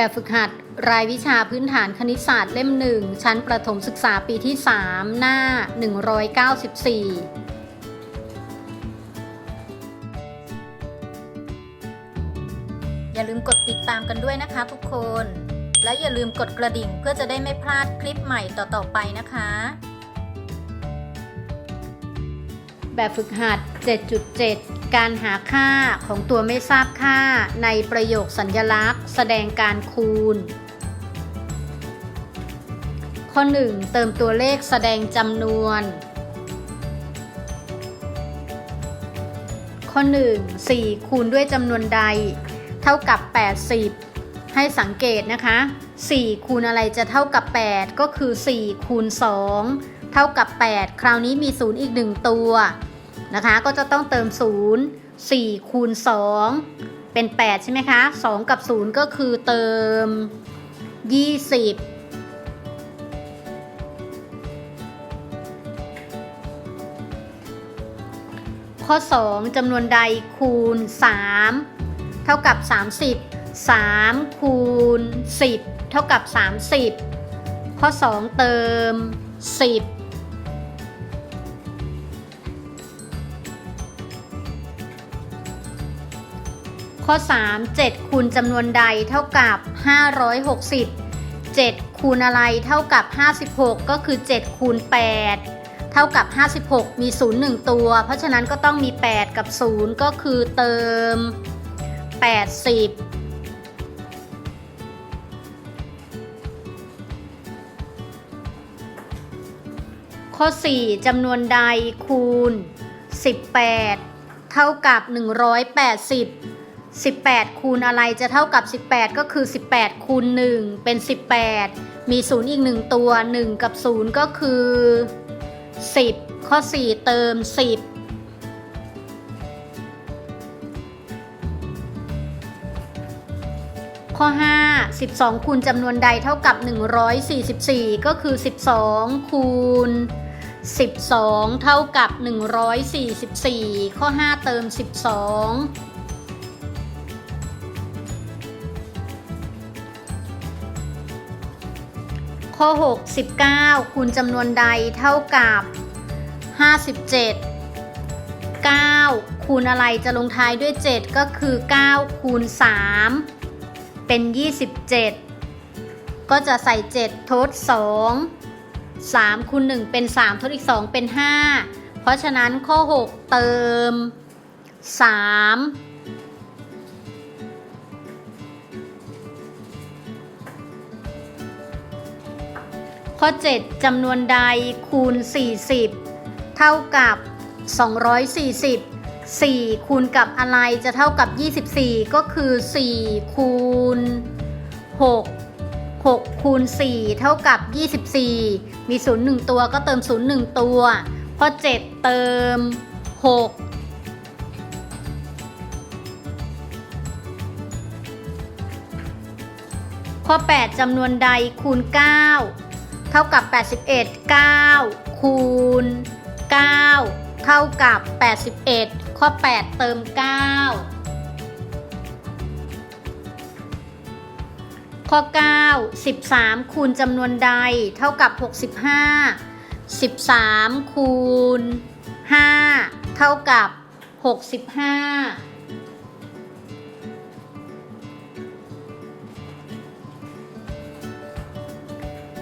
แบบฝึกหัดรายวิชาพื้นฐานคณิตศาสตร์เล่มหนึ่งชั้นประถมศึกษาปีที่ 3 หน้า 194อย่าลืมกดติดตามกันด้วยนะคะทุกคน และอย่าลืมกดกระดิ่งเพื่อจะได้ไม่พลาดคลิปใหม่ต่อ ๆ ไปนะคะ แบบฝึกหัด 7.7 การหาค่าของตัวไม่ทราบค่าในประโยคสัญลักษณ์ แสดงการคูณ ข้อ 1 เติมตัวเลขแสดงจำนวน ข้อ 1 4 คูณด้วยจำนวนใด เท่ากับ 80 ให้สังเกตนะคะ 4 คูณอะไรจะเท่ากับ 8 ก็คือ 4 คูณ 2 เท่ากับ 8 คราวนี้มี 0 อีก 1 ตัว นะคะ ก็จะต้องเติม 0 4คูณ2เป็น 8 ใช่ไหมคะ 2 กับ 0 ก็คือเติม 20ข้อ 2จำนวนใดคูณ 3 เท่ากับ 30 3 คูณ 10 เท่ากับ 30 ข้อ 2 เติม 10 ข้อ 3 7 คูณจำนวนใดเท่ากับ 560 7 คูณอะไรเท่ากับ 56 ก็คือ 7 คูณ 8 เท่ากับ 56 มี 0 1 ตัว เพราะฉะนั้นก็ต้องมี 8 กับ 0 ก็คือเติม 80ข้อ 4 จำนวนใดคูณ 18 เท่ากับ 180 18 คูณอะไรจะเท่ากับ 18 ก็คือ 18 คูณ 1 เป็น 18 มี 0 อีก 1 ตัว 1 กับ 0 ก็คือ 10 ข้อ 4 เติม 10ข้อ 5 12 คูณจำนวนใดเท่ากับ 144 ก็คือ 12 คูณ 12 เท่ากับ 144 ข้อ 5 เติม 12 ข้อ 6 19 คูณจำนวนใดเท่ากับ 57 9 คูณอะไรจะลงท้ายด้วย 7 ก็คือ 9 คูณ 3 เป็น 27 ก็จะใส่ 7 ทด 2 3 คูณ 1 เป็น 3 ทดอีก 2 เป็น 5 เพราะฉะนั้นข้อ 6 เติม 3 ข้อ 7จำนวนใดคูณ 40 เท่ากับ 240 4 คูณกับอะไรจะเท่ากับ 24 ก็คือ 4 คูณ 6 6 คูณ 4 เท่ากับ 24 มี 0 1 ตัวก็เติม 0 1 ตัว ข้อ 7 เติม 6ข้อ 8 จำนวนใดคูณ 9 ท่ากับ 81 9 คูณ 9 เท่ากับ 81 ข้อ 8 เติม 9 ข้อ 9 13 คูณจำนวนใดเท่ากับ 65 13 คูณ 5 เท่ากับ 65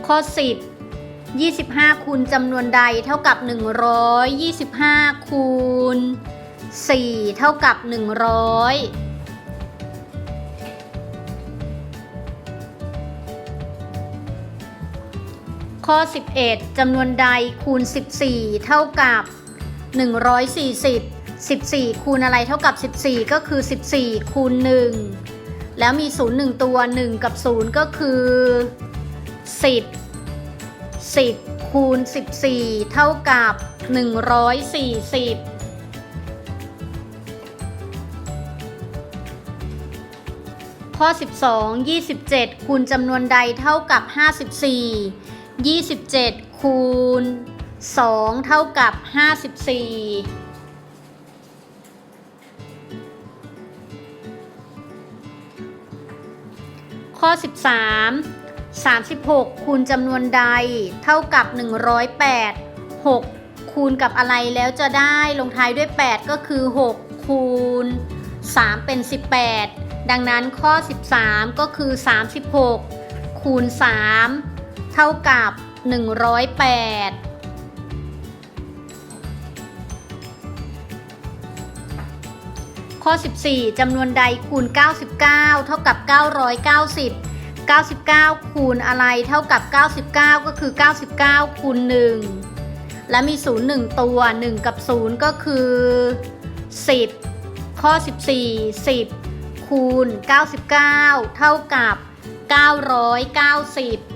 ข้อ 10 25 คูณจำนวนใดเท่ากับ 125 คูณ 4 เท่ากับ 100ข้อ 11 จำนวนใดคูณ 14 เท่ากับ 140 14 คูณอะไรเท่ากับ 14 ก็คือ 14 คูณ 1 แล้วมี 0 1 ตัว 1 กับ 0 ก็คือ 10 10 คูณ 14 เท่ากับ 140ข้อ 12 27 คูณจำนวนใดเท่ากับ 54 27 คูณ 2 เท่ากับ 54 ข้อข้อ13 36 คูณจำนวนใด เท่ากับ 108 6 คูณกับอะไรแล้วจะได้ลงท้ายด้วย 8 ก็คือ 6 คูณ 3 เป็น 18 ดังนั้นข้อ 13 ก็คือ 36 คูณ 3 เท่ากับ 108ข้อ 14 จำนวนใดคูณ 99 เท่ากับ 990 99 คูณอะไรเท่ากับ 99 ก็คือ 99 คูณ 1 และมี 0 1 ตัว 1 กับ 0 ก็คือ 10 ข้อ 14 10 คูณ 99 เท่ากับ 990